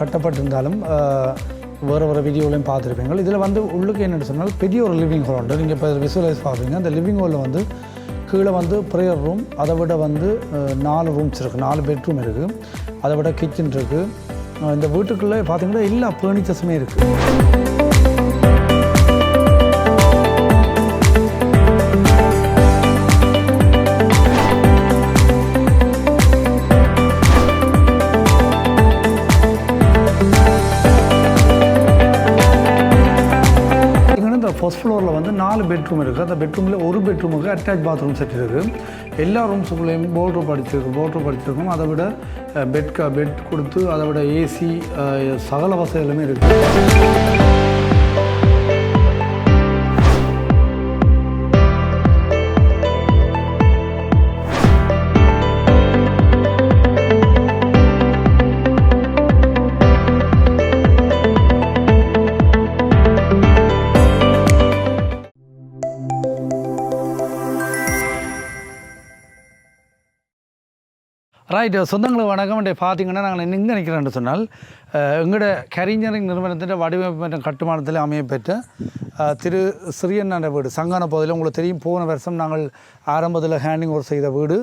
கட்டப்பட்டிருந்தாலும் வேறு வேறு வீடியோலையும் பார்த்துருப்பீங்க இதில் வந்து உள்ளுக்கு என்னென்னு சொன்னால் பெரிய ஒரு லிவிங் ஹால் உண்டு. நீங்கள் இப்போ விசுவலைஸ் பார்ப்பீங்க. அந்த லிவிங் ஹாலில் வந்து கீழே வந்து ப்ரேயர் ரூம் அதை விட வந்து நாலு ரூம்ஸ் இருக்குது நாலு பெட்ரூம் இருக்குது அதை விட கிச்சன் இருக்குது இந்த வீட்டுக்குள்ளே பார்த்தீங்கன்னா எல்லா ஃபர்னிச்சர்ஸுமே இருக்குது நாலு பெட்ரூம் இருக்குது அந்த பெட்ரூமில் ஒரு பெட்ரூமுக்கு அட்டாச் பாத்ரூம் செட் இருக்குது எல்லா ரூம்ஸுக்குள்ளேயும் போட் படிச்சிருக்கும் அடிச்சிருக்கும். போட் அடிச்சிருக்கும். அதை விட பெட் க பெட் கொடுத்து அதை விட ஏசி சகல வசதிகளுமே இருக்குது ரைட் சொந்தங்களுக்கு வணக்கம். இன்றைய பார்த்தீங்கன்னா நாங்கள் எங்கே நிற்கிறோன்னு சொன்னால் எங்களோட கரிஞ்சரிங் நிறுவனத்தின் வடிவமைப்பு மற்றும் கட்டுமானத்தில் அமையப்பெற்ற திரு சிறியண்ணாண்ட வீடு சங்கான பகுதியில் உங்களுக்கு தெரியும் போன வருஷம் நாங்கள் ஆரம்பத்தில் ஹேண்டிங் ஓவர் செய்த வீடு.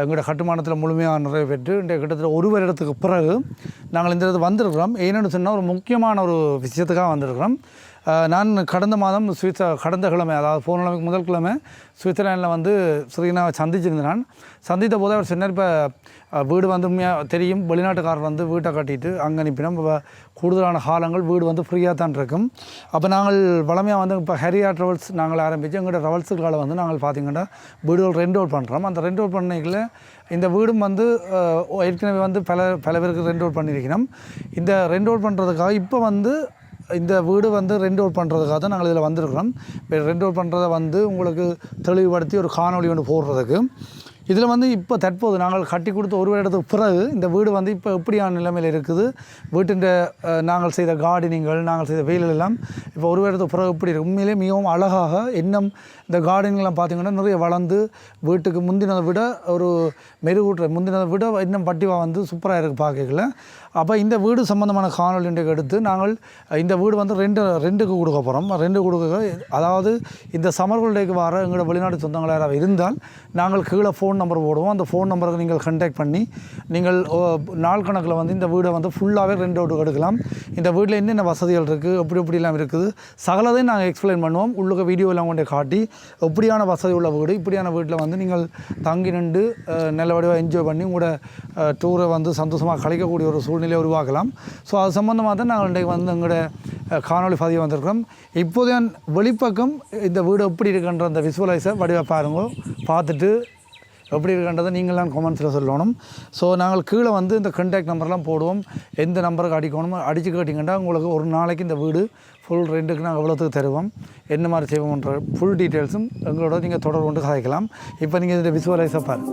எங்களோட கட்டுமானத்தில் முழுமையாக நிறைவேற்று இன்றைய கிட்டத்தட்ட ஒரு வருடத்துக்கு பிறகு நாங்கள் இந்த இடத்துக்கு வந்திருக்கிறோம். ஏன்னு சொன்னால் ஒரு முக்கியமான ஒரு விஷயத்துக்காக வந்திருக்கிறோம். நான் கடந்த மாதம் சுவிட்ச கடந்த கிழமை அதாவது போன கிழமைக்கு முதல் கிழமை சுவிட்சர்லாண்டில் வந்து ஸ்ரீனாவை சந்திச்சிருந்தேன் நான். சந்தித்த போது அவர் சொன்னார் இப்போ வீடு வந்து உண்மையாக தெரியும். வெளிநாட்டுக்காரர் வந்து வீட்டை கட்டிட்டு அங்கே அனுப்பினோம் இப்போ கூடுதலான காலங்கள் வீடு வந்து ஃப்ரீயாக தான் இருக்கும். அப்போ நாங்கள் வளமையாக வந்து இப்போ ஹரியா ட்ராவல்ஸ் நாங்கள் ஆரம்பித்து எங்களோட ட்ராவல்ஸுக்கால வந்து நாங்கள் பார்த்தீங்கன்னா வீடுகள் ரெண்ட் அவுட் பண்ணுறோம் அந்த ரெண்ட் அவுட் பண்ணிக்கல இந்த வீடும் வந்து ஏற்கனவே வந்து பல பல பேருக்கு ரெண்ட் அவுட் பண்ணியிருக்கிறோம். இந்த ரெண்ட் அவுட் பண்ணுறதுக்காக இப்போ வந்து இந்த வீடு வந்து ரெண்ட் அவுட் பண்ணுறதுக்காக தான் நாங்கள் இதில் வந்திருக்கிறோம். இப்போ ரெண்ட் அவுட் பண்ணுறதை வந்து உங்களுக்கு தெளிவுபடுத்தி ஒரு காணொளி ஒன்று போடுறதுக்கு. இதில் வந்து இப்போ தற்போது நாங்கள் கட்டி கொடுத்த ஒரு வருடத்துக்கு பிறகு இந்த வீடு வந்து இப்போ எப்படியான நிலைமையில் இருக்குது? வீட்டின் நாங்கள் செய்த கார்டனிங்கள் நாங்கள் செய்த வெயில்கள் எல்லாம் இப்போ ஒரு வருடத்துக்கு பிறகு எப்படி இருக்குது உண்மையிலே மிகவும் அழகாக இன்னும் இந்த கார்டனிங்லாம் பார்த்தீங்கன்னா நிறைய வளர்ந்து வீட்டுக்கு முந்தினதை விட ஒரு மெருகூட்டுற முந்தினதை விட இன்னும் பட்டிவா வந்து சூப்பராக இருக்குது பார்க்கல அப்போ இந்த வீடு சம்மந்தமான காணொலி இன்றைக்கு எடுத்து நாங்கள் இந்த வீடு வந்து ரெண்டு ரெண்டுக்கு கொடுக்க போகிறோம் ரெண்டு கொடுக்க அதாவது இந்த சம்மர் ஹாலிடேக்கு வர எங்களோட வெளிநாட்டு சொந்தங்கள் யாராவது இருந்தால் நாங்கள் கீழே ஃபோன் நம்பர் போடுவோம். அந்த ஃபோன் நம்பருக்கு நீங்கள் கண்டாக்ட் பண்ணி நீங்கள் நாள் கணக்கில் வந்து இந்த வீடை வந்து ஃபுல்லாகவே ரெண்டு அவுட் எடுக்கலாம். இந்த வீட்டில் என்னென்ன வசதிகள் இருக்குது எப்படி எப்படிலாம் இருக்குது சகலதையும் நாங்கள் எக்ஸ்பிளைன் பண்ணுவோம். உள்ளுக்க வீடியோலாம் கொண்டு காட்டி எப்படியான வசதி உள்ள வீடு இப்படியான வீட்டில் வந்து நீங்கள் தங்கி நின்று நல்லபடியாக என்ஜாய் பண்ணி உங்களோட டூரை வந்து சந்தோஷமாக கழிக்கக்கூடிய ஒரு சூழ்நிலையை உருவாக்கலாம் ஸோ அது சம்மந்தமாக தான் நாங்கள் இன்றைக்கு வந்து எங்களோட காணொலி காணொளி பதிவு வந்திருக்கிறோம். இப்போதைய வெளிப்பக்கம் இந்த வீடு எப்படி இருக்குன்ற அந்த விசுவலைஸை வடிவாக பாருங்க. பார்த்துட்டு எப்படி இருக்கின்றதை நீங்களாம் கமெண்ட்ஸில் சொல்லணும். ஸோ நாங்கள் கீழே வந்து இந்த கண்டாக்ட் நம்பர்லாம் போடுவோம். எந்த நம்பருக்கு அடிக்கணும் அடித்து கேட்டிங்கன்னா உங்களுக்கு ஒரு நாளைக்கு இந்த வீடு ஃபுல் ரெண்டுக்கு நாங்கள் எவ்வளோத்துக்கு தருவோம்? என்ன மாதிரி செய்வோம்ன்ற ஃபுல் டீட்டெயில்ஸும் எங்களோட நீங்கள் தொடர்பு கொண்டு சாதிக்கலாம் இப்போ நீங்கள் இந்த விசுவலைஸை பாரு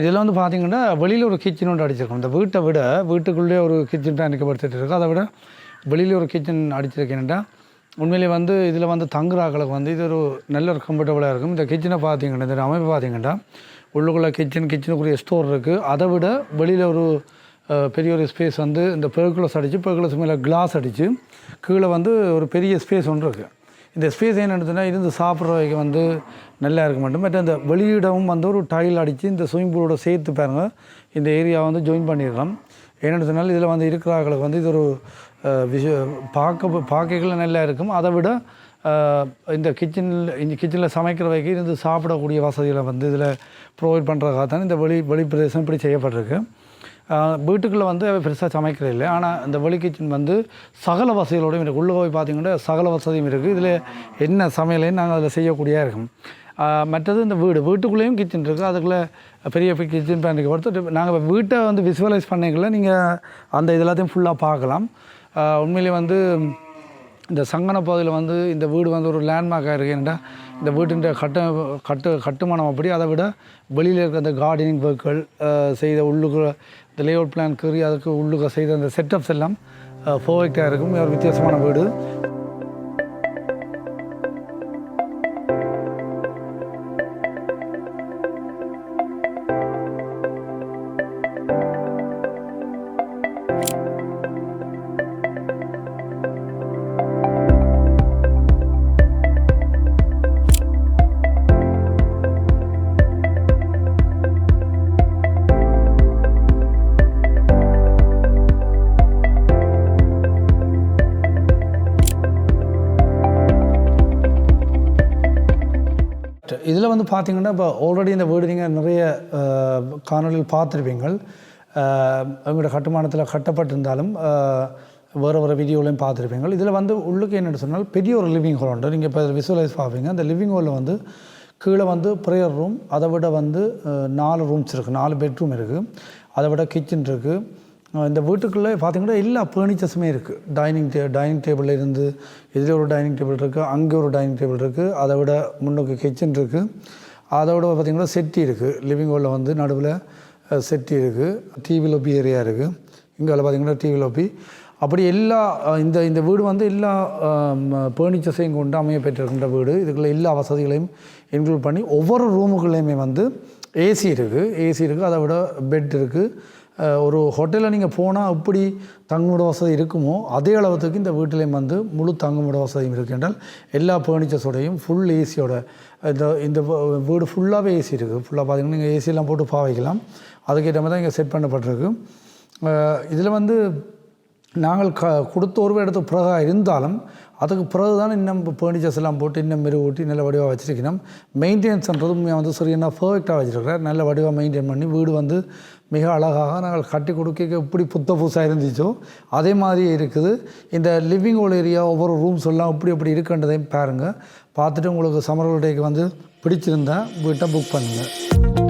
இதில் வந்து பார்த்தீங்கன்னா வெளியில் ஒரு கிச்சன் ஒன்று அடிச்சிருக்கோம். இந்த வீட்டை விட வீட்டுக்குள்ளேயே ஒரு கிச்சன் தான் அடிக்கப்படுத்திட்டு இருக்கோம் அதை விட வெளியில் ஒரு கிச்சன் அடிச்சிருக்கேன்டா உண்மையிலே வந்து இதில் வந்து தங்குறாக்களுக்கு வந்து இது ஒரு நல்ல ஒரு கம்ஃபர்டபுளாக இருக்கும். இந்த கிச்சனை பார்த்தீங்கன்னா இந்த அமைப்பு பார்த்தீங்கன்னா உள்ளுக்குள்ளே கிச்சன் கிச்சனுக்குரிய ஸ்டோர் இருக்குது அதை விட வெளியில் ஒரு பெரிய ஒரு ஸ்பேஸ் வந்து இந்த பெர்குலஸ் அடித்து பெர்குலஸ் மேலே கிளாஸ் அடித்து கீழே வந்து ஒரு பெரிய ஸ்பேஸ் ஒன்று இருக்குது இந்த ஸ்பேஸ் என்னென்னு இருந்து சாப்பிட்றவைக்கு வந்து நல்லா இருக்க மாட்டோம் மற்ற இந்த வெளியிடவும் வந்து ஒரு டைல் அடித்து இந்த ஸ்விமிங் பூலோட சேர்த்து பாருங்கள் இந்த ஏரியா வந்து ஜாயின் பண்ணிடலாம். என்னென்னு சொன்னால் இதில் வந்து இருக்கிறவங்களுக்கு வந்து இது ஒரு விஷய விஷ பார்க்க பார்க்கல நல்லா இருக்கும். அதை விட இந்த கிச்சனில் இந்த கிச்சனில் சமைக்கிற வரைக்கும் இருந்து சாப்பிடக்கூடிய வசதிகளை வந்து இதில் ப்ரொவைட் பண்ணுறதுக்காக தான் இந்த வெளி வெளிப்பிரதேசம் இப்படி செய்யப்பட்டிருக்கு. வீட்டுக்குள்ளே வந்து பெருசாக சமைக்கிறது இல்லை. ஆனால் இந்த வெளி கிச்சன் வந்து சகல வசதிகளோடையும் இருக்குது உள்ளே போய் பார்த்தீங்கன்னா சகல வசதியும் இருக்குது இதில் என்ன சமையலையும் நாங்கள் அதில் செய்யக்கூடிய இருக்கும். மற்றது இந்த வீடு. வீட்டுக்குள்ளேயும் கிச்சன் இருக்குது அதுக்குள்ளே பெரிய கிச்சன் பேனுக்கு பொறுத்து நாங்கள் வீட்டை வந்து விசுவலைஸ் பண்ணிக்கல நீங்கள் அந்த இது எல்லாத்தையும் ஃபுல்லாக பார்க்கலாம். உண்மையிலேயே வந்து இந்த சங்கன பகுதியில் வந்து இந்த வீடு வந்து ஒரு லேண்ட்மார்க்காக இருக்குது இந்த வீட்டின் கட்ட கட்டு கட்டுமானம் அப்படி அதை விட வெளியில் இருக்கிற அந்த கார்டனிங் ஒர்க்குகள் செய்த உள்ளுக்குள்ள இந்த லேஅவுட் பிளான் கீறி அதுக்கு உள்ளுக்க செய்த அந்த செட்டப்ஸ் எல்லாம் பர்ஃபெக்டாக இருக்கும். ஒரு வித்தியாசமான வீடு. இதில் வந்து பார்த்தீங்கன்னா இப்போ ஆல்ரெடி இந்த வீடு நீங்கள் நிறைய காணொலியில் பார்த்துருப்பீங்கள். பார்த்துருப்பீங்க எங்களோட கட்டுமானத்தில் கட்டப்பட்டிருந்தாலும் வேறு வேறு வீடியோலையும் பார்த்துருப்பீங்க இதில் வந்து உள்ளுக்கு என்னென்னு சொன்னால் பெரிய ஒரு லிவிங் ஹால் உண்டு. நீங்கள் இப்போ விசுவலைஸ் பார்ப்பீங்க. அந்த லிவிங் ஹாலில் வந்து கீழே வந்து ப்ரேயர் ரூம் அதை விட வந்து நாலு ரூம்ஸ் இருக்குது நாலு பெட்ரூம் இருக்குது அதை விட கிச்சன் இருக்குது இந்த வீட்டுக்குள்ளே பார்த்தீங்கன்னா எல்லா ஃபர்னிச்சர்ஸுமே இருக்குது டைனிங் டே டைனிங் டேபிள் இருந்து இதில் ஒரு டைனிங் டேபிள் இருக்குது அங்கே ஒரு டைனிங் டேபிள் இருக்குது அதை விட முன்னுக்கு கிச்சன் இருக்குது அதோட பார்த்திங்கன்னா செட்டி இருக்குது லிவிங் ஹாலில் வந்து நடுவில் செட்டி இருக்குது டிவி லொபி ஏரியா இருக்குது இங்கே பார்த்தீங்கன்னா டிவி லொபி அப்படி எல்லா இந்த இந்த வீடு வந்து எல்லா ஃபர்னிச்சர்ஸையும் கொண்டு அமைய பெற்றிருக்கின்ற வீடு. இதுக்குள்ள எல்லா வசதிகளையும் இன்க்ளூட் பண்ணி ஒவ்வொரு ரூமுக்குள்ளேயுமே வந்து ஏசி இருக்குது ஏசி இருக்குது அதை விட பெட் இருக்குது ஒரு ஹோட்டலில் நீங்கள் போனால் எப்படி தங்குமிட வசதி இருக்குமோ அதே அளவுக்கு இந்த வீட்டிலையும் வந்து முழு தங்குமிட வசதியும் இருக்கின்றால் எல்லா ஃபர்னிச்சர்ஸோடையும் ஃபுல் ஏசியோட இந்த இந்த வீடு ஃபுல்லாகவே ஏசி இருக்குது ஃபுல்லாக பார்த்தீங்கன்னா நீங்கள் ஏசியெல்லாம் போட்டு பா வைக்கலாம் அதுக்கேற்ற மாதிரி தான் இங்கே செட் பண்ணப்பட்டிருக்கு. இதில் வந்து நாங்கள் க கொடுத்த ஒரு இடத்து பிறகாக இருந்தாலும் அதுக்கு பிறகு தான் இன்னும் பேர்னிச்சர்ஸ் எல்லாம் போட்டு இன்னும் மெருகூட்டி நல்ல வடிவாக வச்சுருக்கணும். மெயின்டெனன்ஸ்ன்றது வந்து சரியான பர்ஃபெக்டாக வச்சுருக்கிறேன் நல்ல வடிவாக மெயின்டைன் பண்ணி வீடு வந்து மிக அழகாக நாங்கள் கட்டி கொடுக்க எப்படி புத்த புதுசாக இருந்துச்சோ அதே மாதிரியே இருக்குது. இந்த லிவிங் ஹோல் ஏரியா ஒவ்வொரு ரூம்ஸ் எல்லாம் எப்படி எப்படி இருக்குன்றதையும் பாருங்கள் பார்த்துட்டு உங்களுக்கு சம்மர் ஹாலிடேக்கு வந்து பிடிச்சிருந்தா வீட்டை புக் பண்ணுங்கள்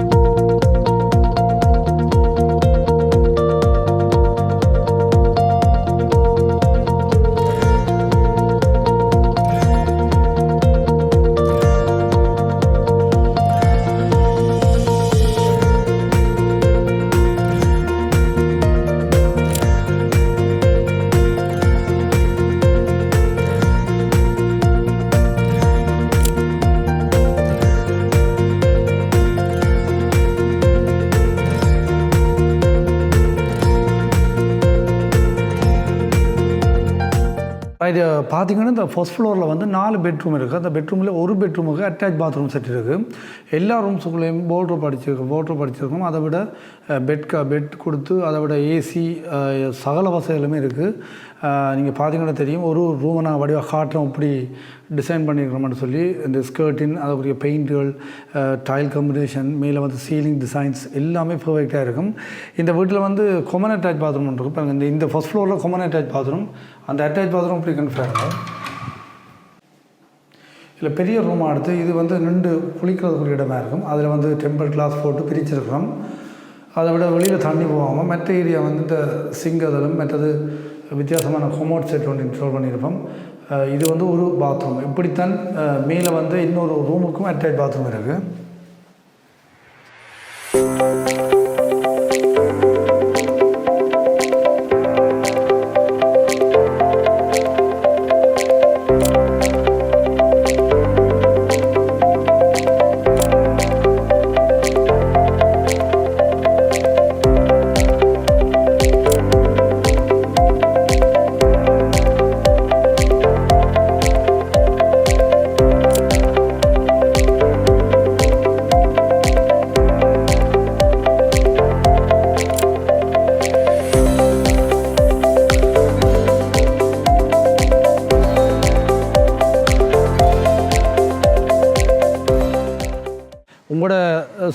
இது பார்த்தீங்கன்னா இந்த ஃபஸ்ட் ஃப்ளோரில் வந்து நாலு பெட்ரூம் இருக்குது அந்த பெட்ரூமில் ஒரு பெட்ரூமுக்கு அட்டாச் பாத்ரூம் செட் இருக்குது எல்லா ரூம்ஸுக்குள்ளேயும் போர்ட்ரூம் அடிச்சிருக்கோம் போர்ட்ரூம் அடிச்சிருக்கோம். அதை விட பெட் க பெட் கொடுத்து அதை விட ஏசி சகல வசதிகளுமே இருக்குது நீங்கள் பார்த்தீங்கன்னா தெரியும் ஒரு ஒரு ரூமை நான் வடிவாக காட்டுறோம் இப்படி டிசைன் பண்ணியிருக்கிறோம்னு சொல்லி இந்த ஸ்கர்ட்டின் அதுக்குரிய பெயிண்ட்டுகள் டைல் காம்பினேஷன் மேலே வந்து சீலிங் டிசைன்ஸ் எல்லாமே பர்ஃபெக்டாக இருக்கும். இந்த வீட்டில் வந்து கொமன் அட்டாச் பாத்ரூம் இருக்கும் இப்போ இந்த இந்த ஃபஸ்ட் ஃப்ளோரில் கொமன் அட்டாச் பாத்ரூம் அந்த அட்டாச் பாத்ரூம் இப்படி கன்ஃபார்ம் இல்லை பெரிய ரூமாக எடுத்து இது வந்து நின்று குளிக்கிறதுக்குரிய இடமா இருக்கும். அதில் வந்து டெம்பர் கிளாஸ் போட்டு பிரிச்சிருக்கிறோம். அதை விட வெளியில் தண்ணி போகாமல் மற்ற ஏரியா வந்து இந்த சிங்கதலும் மற்றது வித்தியாசமான கொமோட் செட் ஒன்று இன்ஸ்டால் பண்ணியிருப்போம். இது வந்து ஒரு பாத்ரூம் இப்படித்தான் மேலே வந்து இன்னொரு ரூமுக்கும் அட்டாச் பாத்ரூம் இருக்குது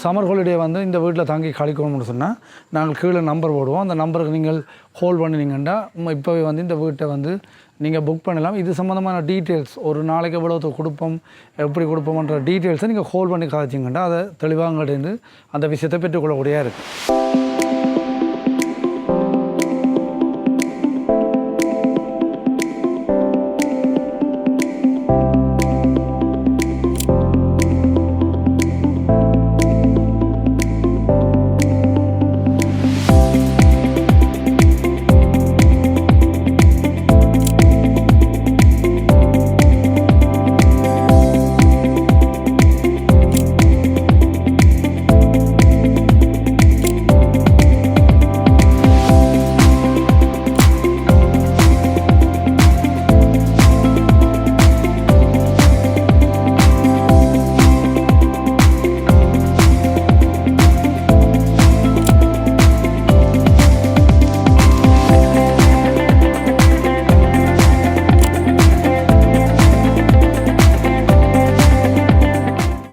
சம்மர் ஹாலிடே வந்து இந்த வீட்டில் தங்கி கழிக்கணும்னு சொன்னால் நாங்கள் கீழே நம்பர் போடுவோம். அந்த நம்பருக்கு நீங்கள் ஹோல் பண்ணினீங்கன்னா இப்போவே வந்து இந்த வீட்டை வந்து நீங்கள் புக் பண்ணலாம். இது சம்மந்தமான டீட்டெயில்ஸ் ஒரு நாளைக்கு எவ்வளோ கொடுப்போம் எப்படி கொடுப்போம்ன்ற டீட்டெயில்ஸை நீங்கள் ஹோல் பண்ணி காய்ச்சிங்கன்னா அதை தெளிவாக அந்த விஷயத்தை பெற்றுக்கொள்ளக்கூடியா இருக்குது